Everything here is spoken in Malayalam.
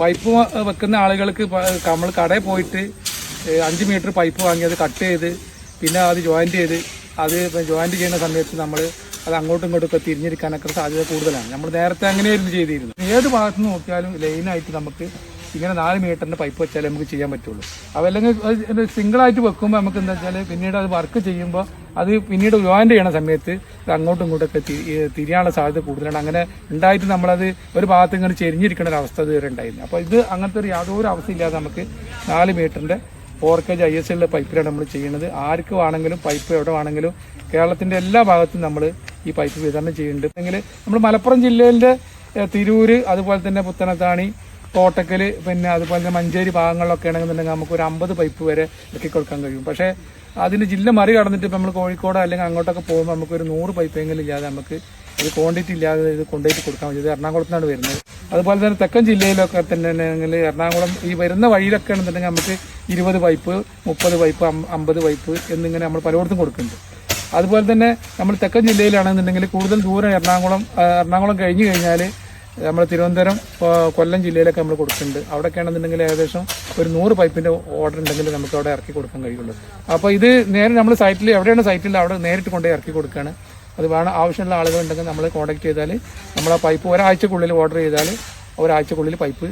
പൈപ്പ് വെക്കുന്ന ആളുകൾക്ക് നമ്മൾ കടയിൽ പോയിട്ട് അഞ്ച് മീറ്റർ പൈപ്പ് വാങ്ങി അത് കട്ട് ചെയ്ത് പിന്നെ അത് ജോയിന്റ് ചെയ്ത് അത് ജോയിന്റ് ചെയ്യുന്ന സമയത്ത് നമ്മൾ അത് അങ്ങോട്ടും ഇങ്ങോട്ടും ഒക്കെ തിരിഞ്ഞിരിക്കാനൊക്കെ സാധ്യത കൂടുതലാണ്. നമ്മൾ നേരത്തെ അങ്ങനെയായിരുന്നു ചെയ്തിരുന്നു. ഏത് ഭാഗത്ത് നോക്കിയാലും ലൈനായിട്ട് നമുക്ക് ഇങ്ങനെ നാല് മീറ്ററിന്റെ പൈപ്പ് വെച്ചാലേ നമുക്ക് ചെയ്യാൻ പറ്റുള്ളൂ. അതല്ലെങ്കിൽ സിംഗിൾ ആയിട്ട് വെക്കുമ്പോൾ നമുക്ക് എന്താ വെച്ചാൽ പിന്നീട് അത് വർക്ക് ചെയ്യുമ്പോൾ അത് പിന്നീട് വിവാഹം ചെയ്യണ സമയത്ത് അങ്ങോട്ടും ഇങ്ങോട്ടൊക്കെ തിരിയാനുള്ള സാധ്യത കൂടുതലാണ്. അങ്ങനെ ഉണ്ടായിട്ട് നമ്മളത് ഒരു ഭാഗത്ത് ഇങ്ങനെ ചെരിഞ്ഞിരിക്കുന്ന ഒരു അവസ്ഥ ഇതുവരെ ഉണ്ടായിരുന്നു അപ്പോൾ ഇത് അങ്ങനത്തെ ഒരു യാതൊരു അവസ്ഥയില്ലാതെ നമുക്ക് നാല് മീറ്ററിന്റെ four K G I S എല്ലിലെ പൈപ്പിലാണ് നമ്മൾ ചെയ്യുന്നത് ആർക്ക് വേണമെങ്കിലും പൈപ്പ് എവിടെ വേണമെങ്കിലും കേരളത്തിന്റെ എല്ലാ ഭാഗത്തും നമ്മൾ ഈ പൈപ്പ് വിതരണം ചെയ്യുന്നുണ്ട് എങ്കിൽ നമ്മൾ മലപ്പുറം ജില്ലയിലെ തിരൂർ അതുപോലെ തന്നെ പുത്തനത്താണി കോട്ടക്കൽ പിന്നെ അതുപോലെ തന്നെ മഞ്ചേരി ഭാഗങ്ങളിലൊക്കെ ആണെന്നുണ്ടെങ്കിൽ നമുക്ക് ഒരു അമ്പത് പൈപ്പ് വരെ ഇറക്കി കൊടുക്കാൻ കഴിയും. പക്ഷേ അതിന് ജില്ല മറികടന്നിട്ട് ഇപ്പം നമ്മൾ കോഴിക്കോട് അല്ലെങ്കിൽ അങ്ങോട്ടൊക്കെ പോകുമ്പോൾ നമുക്ക് ഒരു നൂറ് പൈപ്പെങ്കിലും ഇല്ലാതെ നമുക്ക് ഇത് ക്വാണ്ടിറ്റി ഇല്ലാതെ ഇത് കൊണ്ടുപോയിട്ട് കൊടുക്കാൻ പറ്റും ഇത് എറണാകുളത്താണ് വരുന്നത്. അതുപോലെ തന്നെ തെക്കൻ ജില്ലയിലൊക്കെ തന്നെ ആണെങ്കിൽ എറണാകുളം ഈ വരുന്ന വഴിയിലൊക്കെ ആണെന്നുണ്ടെങ്കിൽ നമുക്ക് ഇരുപത് പൈപ്പ് മുപ്പത് പൈപ്പ് അമ്പത് പൈപ്പ് എന്നിങ്ങനെ നമ്മൾ പലയിടത്തും കൊടുക്കുന്നുണ്ട്. അതുപോലെ തന്നെ നമ്മൾ തെക്കൻ ജില്ലയിലാണെന്നുണ്ടെങ്കിൽ കൂടുതൽ ദൂരം എറണാകുളം എറണാകുളം കഴിഞ്ഞു കഴിഞ്ഞാൽ നമ്മൾ തിരുവനന്തപുരം കൊല്ലം ജില്ലയിലൊക്കെ നമ്മൾ കൊടുക്കുന്നുണ്ട്. അവിടെയൊക്കെയാണെന്നുണ്ടെങ്കിൽ ഏകദേശം ഒരു നൂറ് പൈപ്പിന്റെ ഓർഡർ ഉണ്ടെങ്കിൽ നമുക്ക് അവിടെ ഇറക്കി കൊടുക്കാൻ കഴിയുള്ളൂ. അപ്പോൾ ഇത് നേരെ നമ്മൾ സൈറ്റിൽ എവിടെയാണ് സൈറ്റിൽ അവിടെ നേരിട്ട് കൊണ്ടുപോയി ഇറക്കി കൊടുക്കുകയാണ് അത് വേണം ആവശ്യമുള്ള ആളുകൾ ഉണ്ടെങ്കിൽ നമ്മൾ കോൺടാക്ട് ചെയ്താൽ നമ്മൾ ആ പൈപ്പ് ഒരാഴ്ചക്കുള്ളിൽ ഓർഡർ ചെയ്താൽ ഒരാഴ്ചക്കുള്ളിൽ പൈപ്പ്